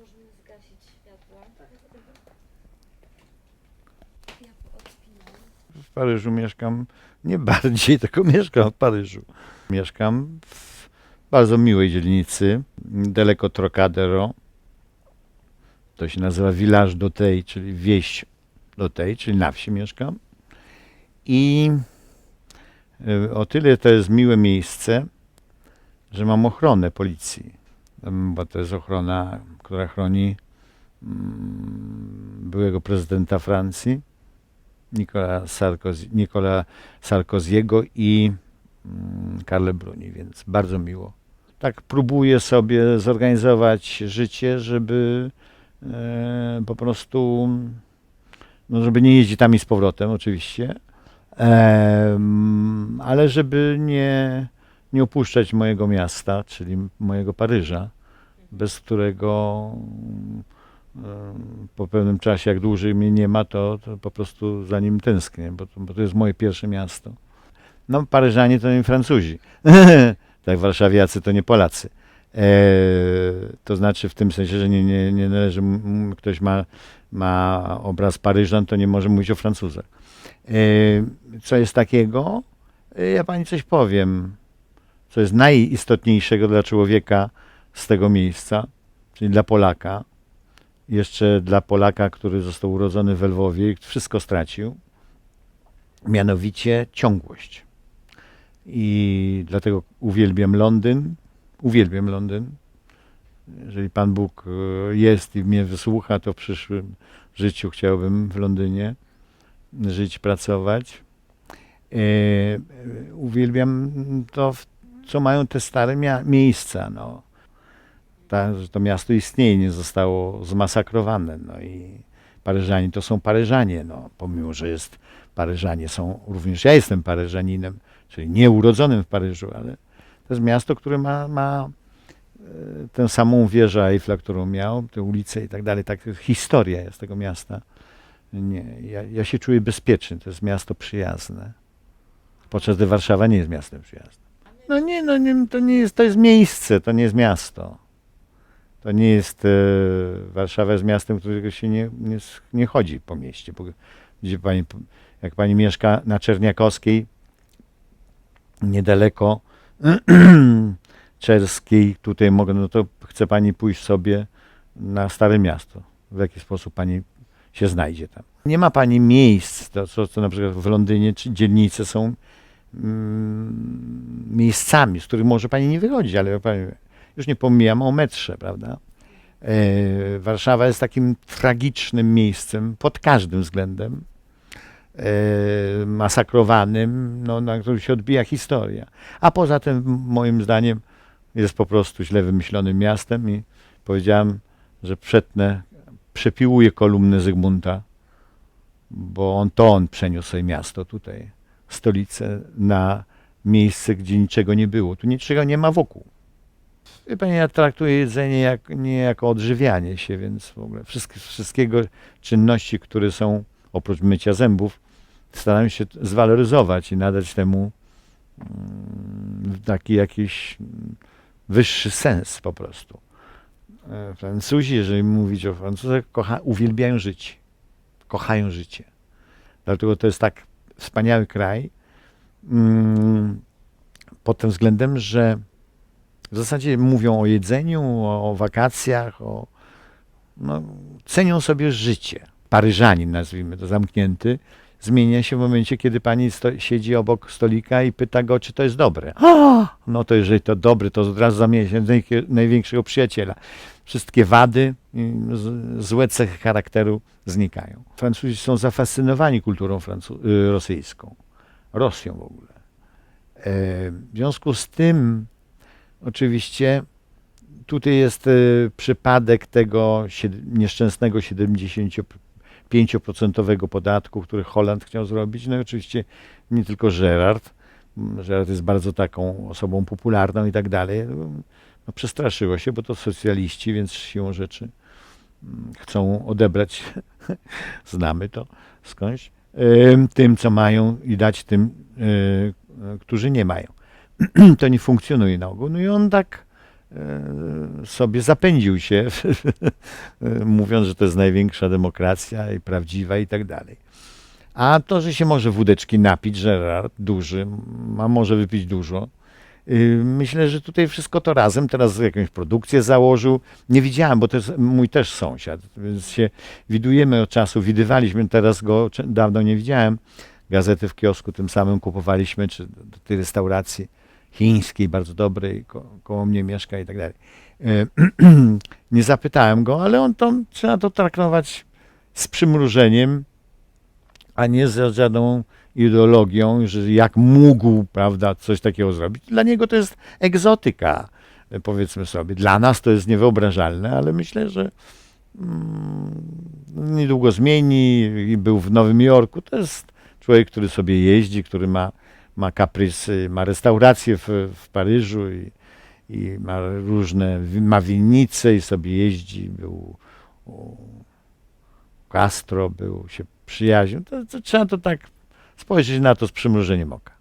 możemy zgasić światło. Ja odspinam. W Paryżu mieszkam nie bardziej, tylko mieszkam w Paryżu. Mieszkam w bardzo miłej dzielnicy, daleko Trocadero. To się nazywa Village do tej, czyli wieś do tej, czyli na wsi mieszkam. I y, o tyle to jest miłe miejsce, że mam ochronę policji, bo to jest ochrona, która chroni mm, byłego prezydenta Francji, Nicola Sarkoziego i mm, Carle Bruni, więc bardzo miło. Tak próbuję sobie zorganizować życie, żeby e, po prostu, no żeby nie jeździć tam i z powrotem oczywiście, ale żeby nie, nie opuszczać mojego miasta, czyli mojego Paryża, bez którego po pewnym czasie, jak dłużej mnie nie ma, to, to po prostu za nim tęsknię, bo to, bo to jest moje pierwsze miasto. No, Paryżanie to nie Francuzi. tak, warszawiacy to nie Polacy. E, to znaczy w tym sensie, że nie, nie, nie należy, ktoś ma, ma obraz Paryżan, to nie może mówić o Francuzach. E, co jest takiego? E, ja pani coś powiem, co jest najistotniejszego dla człowieka z tego miejsca, czyli dla Polaka jeszcze dla Polaka, który został urodzony w Lwowie i wszystko stracił, mianowicie ciągłość. I dlatego uwielbiam Londyn, uwielbiam Londyn. Jeżeli Pan Bóg e, jest i mnie wysłucha, to w przyszłym życiu chciałbym w Londynie żyć, pracować. E, e, Uwielbiam to, co mają te stare miejsca. No ta, że to miasto istnieje, nie zostało zmasakrowane. No i Paryżanie to są Paryżanie, no, pomimo, że jest Paryżanie, są również ja jestem Paryżaninem, czyli nie urodzonym w Paryżu, ale to jest miasto, które ma, ma e, tę samą wieżę Eiffla, którą miał, te ulice i tak dalej, tak historia jest tego miasta. Nie, ja, ja się czuję bezpieczny, to jest miasto przyjazne. Podczas gdy Warszawa nie jest miastem przyjaznym. No nie, no nie, to nie jest, to jest miejsce, to nie jest miasto. To nie jest, e, Warszawa jest miastem, którego się nie, nie, nie chodzi po mieście. Bo, gdzie pani, jak pani mieszka na Czerniakowskiej, niedaleko Czerskiej, tutaj mogę, no to chce pani pójść sobie na Stare Miasto. W jaki sposób pani się znajdzie tam. Nie ma pani miejsc, to co, co na przykład w Londynie, czy dzielnice są mm, miejscami, z których może pani nie wychodzić, ale pani, już nie pomijam o metrze, prawda? E, Warszawa jest takim tragicznym miejscem pod każdym względem, e, masakrowanym, no, na którym się odbija historia. A poza tym, moim zdaniem, jest po prostu źle wymyślonym miastem i powiedziałem, że przetnę, przepiłuję kolumnę Zygmunta, bo on to on przeniósł sobie miasto tutaj, stolicę, na miejsce, gdzie niczego nie było. Tu niczego nie ma wokół. Wie pani, ja traktuję jedzenie jak, nie jako odżywianie się, więc w ogóle wszystkie, wszystkiego czynności, które są oprócz mycia zębów, staram się zwaloryzować i nadać temu mm, taki jakiś wyższy sens po prostu. E, Francuzi, jeżeli mówić o Francuzach, kocha, uwielbiają życie. Kochają życie. Dlatego to jest tak wspaniały kraj. Mm, pod tym względem, że w zasadzie mówią o jedzeniu, o, o wakacjach, o, no, cenią sobie życie. Paryżanin, nazwijmy to, zamknięty, zmienia się w momencie, kiedy pani sto, siedzi obok stolika i pyta go, czy to jest dobre. No to jeżeli to dobre, to od razu zamienia się w największego przyjaciela. Wszystkie wady, złe cechy charakteru znikają. Francuzi są zafascynowani kulturą francu- y, rosyjską, Rosją w ogóle. E, W związku z tym, oczywiście, tutaj jest e, przypadek tego nieszczęsnego 75% podatku, który Holand chciał zrobić. No i oczywiście nie tylko Gerard. Gerard jest bardzo taką osobą popularną i tak dalej. No, przestraszyło się, bo to socjaliści, więc siłą rzeczy mm, chcą odebrać, znamy to skądś, tym, co mają i dać tym, e, którzy nie mają. to nie funkcjonuje na ogół. No i on tak e, sobie zapędził się, mówiąc, że to jest największa demokracja i prawdziwa i tak dalej. A to, że się może wódeczki napić, Gerard duży, a może wypić dużo, y, Myślę, że tutaj wszystko to razem, teraz jakąś produkcję założył. Nie widziałem, bo to jest mój też sąsiad, więc się widujemy od czasu, widywaliśmy, teraz go dawno nie widziałem. Gazety w kiosku tym samym kupowaliśmy, czy do tej restauracji chińskiej, bardzo dobrej, ko, koło mnie mieszka i tak dalej. E, Nie zapytałem go, ale on to, trzeba to traktować z przymrużeniem, a nie z żadną ideologią, że jak mógł, prawda, coś takiego zrobić. Dla niego to jest egzotyka, powiedzmy sobie. Dla nas to jest niewyobrażalne, ale myślę, że mm, niedługo zmieni i był w Nowym Jorku. To jest człowiek, który sobie jeździ, który ma, ma kaprysy, ma restaurację w, w Paryżu i, i ma różne, ma winnice i sobie jeździ. Był u Castro, był, się przyjaźnił. To, to trzeba to tak spojrzeć na to z przymrużeniem oka.